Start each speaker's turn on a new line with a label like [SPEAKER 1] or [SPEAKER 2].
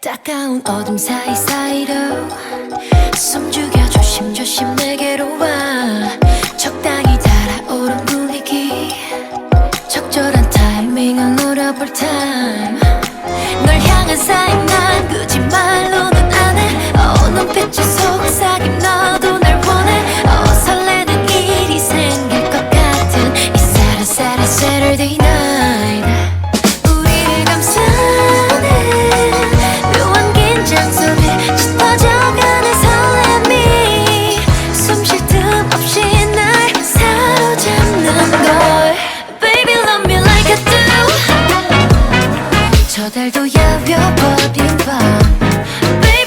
[SPEAKER 1] 따가운 어둠 사이사이로 숨죽여 조심조심 내게로 와. 적당히 달아오른 분위기. 적절한 타이밍을 노려볼 time. 널 향한 사인 난 굳이 말로는 안해. oh, 어, 눈빛이 속삭임 저 달도 야벼버린 밤.